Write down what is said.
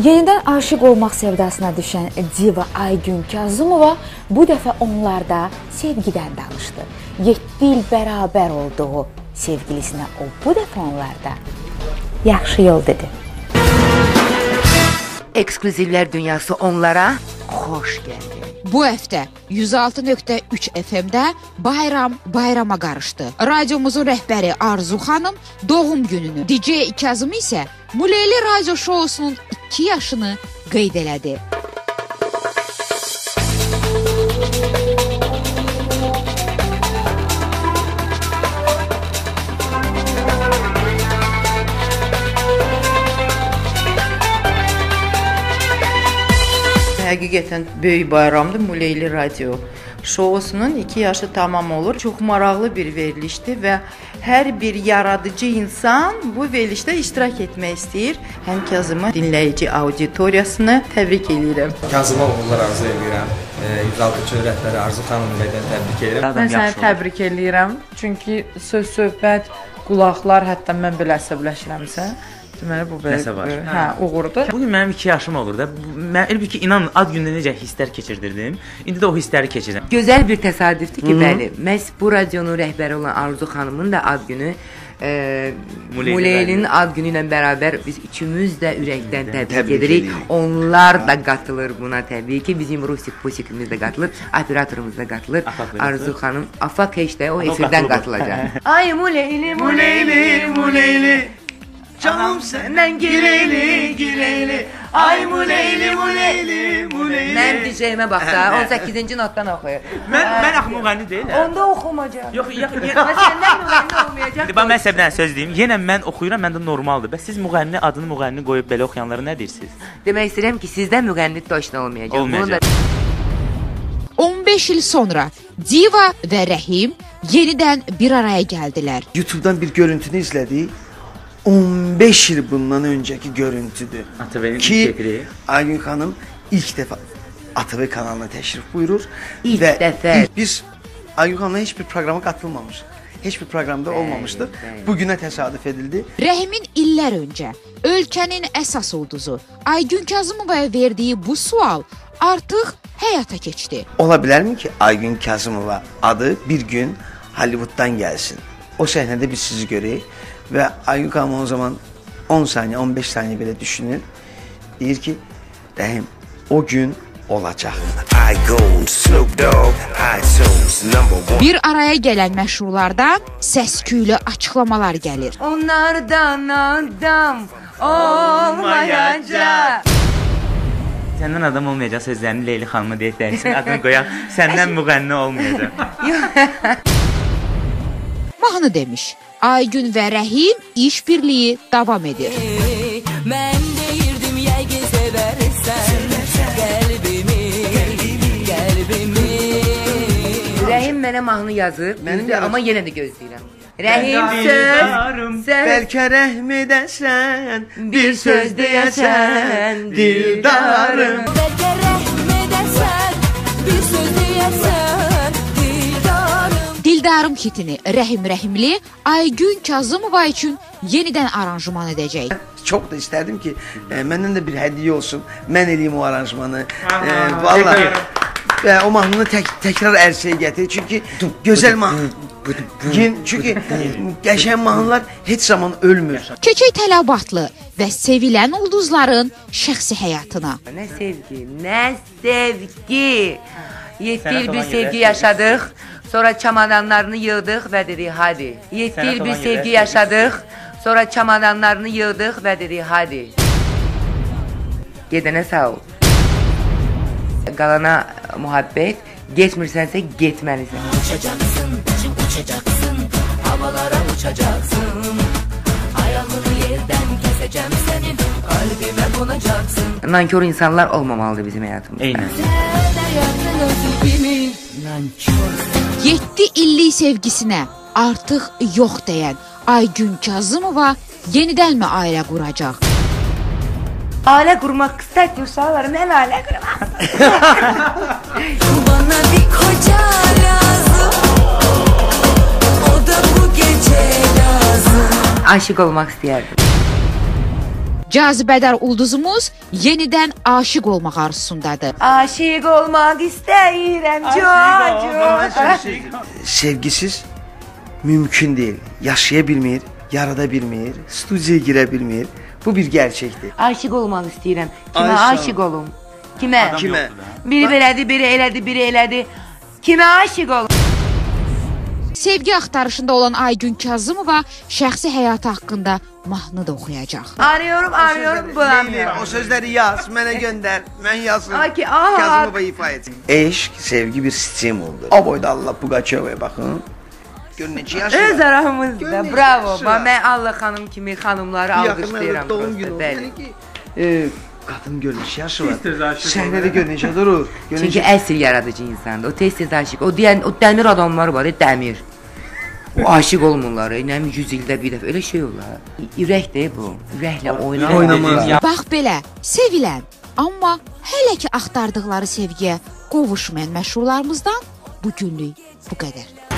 Yenidən aşiq olmaq sevdasına düşən diva Aygün Kazımova bu dəfə onlarda sevgidən danışdı. 7 il bərabər olduğu sevgilisinə o bu dəfə onlarda yaxşı yol dedi. Ekskluzivlər dünyası onlara xoş gəldi. Bu həftə 106.3 FM-də bayram bayrama qarışdı. Radiomuzun rəhbəri Arzu xanım doğum gününü, DJ Kazım isə Muleyli radio şousunun 2 yaşını qeyd elədi. Həqiqətən böyük bayramdır Muleyli Radio şousunun 2 yaşı tamam olur. Çox maraqlı bir verilişdir və hər bir yaradıcı insan bu verilişdə iştirak etmək istəyir. Həm Kazımı dinləyici auditoriyasını təbrik edirəm. Kazıma uğurlar arzu edirəm. 106 rəhbəri Arzu xanımı ilə təbrik edirəm. Mən səni təbrik eləyirəm. Çünki söz söhbət, qulaqlar, hətta mən belə əsəbləşirəmsə, deməli bu belə Nəsə var. hə, uğurdur. Bu gün mənim 2 yaşım olur da. Mən elə bil ki, inanın ad gündə necə hisslər keçirdirdim. İndi də o hissləri keçirirəm. Gözəl bir təsadüfdür ki, bəli, məhz bu radionun rəhbəri olan Arzu xanımın da ad günü e, Muleyli Muleylinin ad günü ilə bərabər biz üçümüz də ürəkdən təbrik, Təbrik edirik. edirik. Onlar da qatılır buna təbii ki. Bizim Rusik Pusikimiz də qatılır, operatorumuz da qatılır. Arzu xanım Afaq heç də o efirdən qatılacaq. Ay Muleyli, Muleyli, Muleyli. Canım səndən gireyli, gireyli. Ay Muleyli, Muleyli, Muleyli. Mən dicəyimə bax da 18-ci notdan oxuyur. Mən mən axı müğənni deyiləm. Onda oxumayacaq. Yox, yox, Və yox. səndən müğənni olmayacaq. Bax mən sizə bir dənə söz deyim. Yenə mən oxuyuram, məndə normaldır. Bəs siz müğənni adını müğənni qoyub belə oxuyanlara nə deyirsiniz? Demək istəyirəm ki, sizdən müğənni точно olmayacaq. Bunu Olmayacaq. da 15 il sonra Diva və Rəhim yenidən bir araya gəldilər. YouTube'dan bir görüntünü izledik. 15 yıl bundan önceki görüntüdür. Atabəyin ilk Ki efiri. Aygün Hanım ilk defa ATV kanalına teşrif buyurur. İlk ve defa. ilk biz Aygün Hanım'la hiçbir programa katılmamış. Hiçbir programda olmamıştır. bəli. Bugüne tesadüf edildi. Rəhimin illər öncə ölkənin əsas ulduzu Aygün Kazımovaya verdiyi bu sual artıq həyata keçdi. Olabilir mi ki Aygün Kazımova adı bir gün Hollywood'dan gelsin? O sahnede biz sizi göreyim ve Aygün Hanım o zaman 10 saniye 15 saniye bile düşünür. Deyir ki Rahim o gün one. Bir araya gələn məşhurlardan səs-küylü açıqlamalar gəlir. onlardan adam olmayacaq. Səndən adam olmayacaq sözlərini Leyli xanıma deyək dəyişsin. Adını qoyaq. Səndən müğənni olmayacaq. Mahnı demiş. Aygün və Rəhim iş birliyi davam edir. Mən deyirdim yəqin sevərsən qəlbimi, qəlbimi. Rəhim mənə mahnı yazıb, Mənim yazıb. amma yenə də gözləyirəm. Rəhim söz, söz, Belki rahmedersen bir söz deyəsən, dildarım. Bəlkə rəhm edəsən, bir söz deyəsən, dildarım. Hitini Rəhim Rəhimli Aygün Kazımova üçün yenidən aranjman edəcək. Çok da isterdim ki e, benden de bir hediye olsun. Ben eleyim o aranjmanı. E, vallahi. Ve o mahnını tek, tekrar erseye getir. Çünkü güzel mahnı. Çünkü geçen mahnılar hiç zaman ölmür. Keçək tələbatlı və sevilən ulduzların şəxsi həyatına. Nə sevgi, nə sevgi. 7 Sənət il bir sevgi yaşadıq. Sonra çamadanlarını yığdıq və dedik hadi. 7 Sənət il bir sevgi yaşadıq. Sonra çamadanlarını yığdıq və dedik hadi. Gedənə sağ ol. Qalana mühabbət, getmirsənsə getməlisən. Uçacaksın, uçacaksın, havalara uçacaksın. Ayağını yerdən keseceğim senin, kalbime konacaksın. Nankor insanlar olmamalıdır bizim həyatımızda. Eynən. Sen hayatın özü kimin? Nankör. 7 illik sevgisinə artıq yox deyən Aygün Kazımova yenidənmi ailə quracaq? Ailə qurmaq istəmirsən, mən ailə qurmaq. Bana bir koca lazım. O da bu gece lazım. Aşiq olmaq istəyərdim. Cazibədar ulduzumuz yenidən aşiq olmaq arzusundadır. Aşık olmak istəyirəm Coco. Sevgisiz mümkün deyil. Yaşaya bilmir, yarada bilmir, studiyaya girə bilmir. Bu bir gerçəkdir. Aşık olmaq istəyirəm. Kimə Ay, sağ ol. aşık olum? Kimə? Kimə? Biri belədi, biri elədi, biri elədi. Kimə aşık olum? Sevgi axtarışında olan Aygün Kazımova şəxsi həyatı haqqında mahnı da oxuyacaq. Arıyorum, arıyorum, bulamıyorum. o sözləri yaz, mənə göndər. Mən yazım. Ay ki, aha. Kazımova ifa etsin. Eşq, sevgi bir stimuldur. O boyda Allah Pugaçova'ya baxın. Gör necə yaşayır. Öz aramızda, bravo. yaşı. Bax, Mən Allah xanım kimi xanımları alqışlayıram. doğum günü. bəli. Yəni ki, e, qadın gör neçə yaşı var. Səhnədə gör necə durur. Gör Çünki əsl yaradıcı insandır. O tez-tez aşiq. O deyən o dəmir adamlar var, ya, dəmir. O aşiq olmurlar, nə 100 ildə bir dəfə elə şey olar. Ürəkdir bu. Ürəklə. Oynamaz. Bax belə, sevilən, amma hələ ki axtardıqları sevgiyə qovuşmayan məşhurlarımızdan bu günlük bu qədər.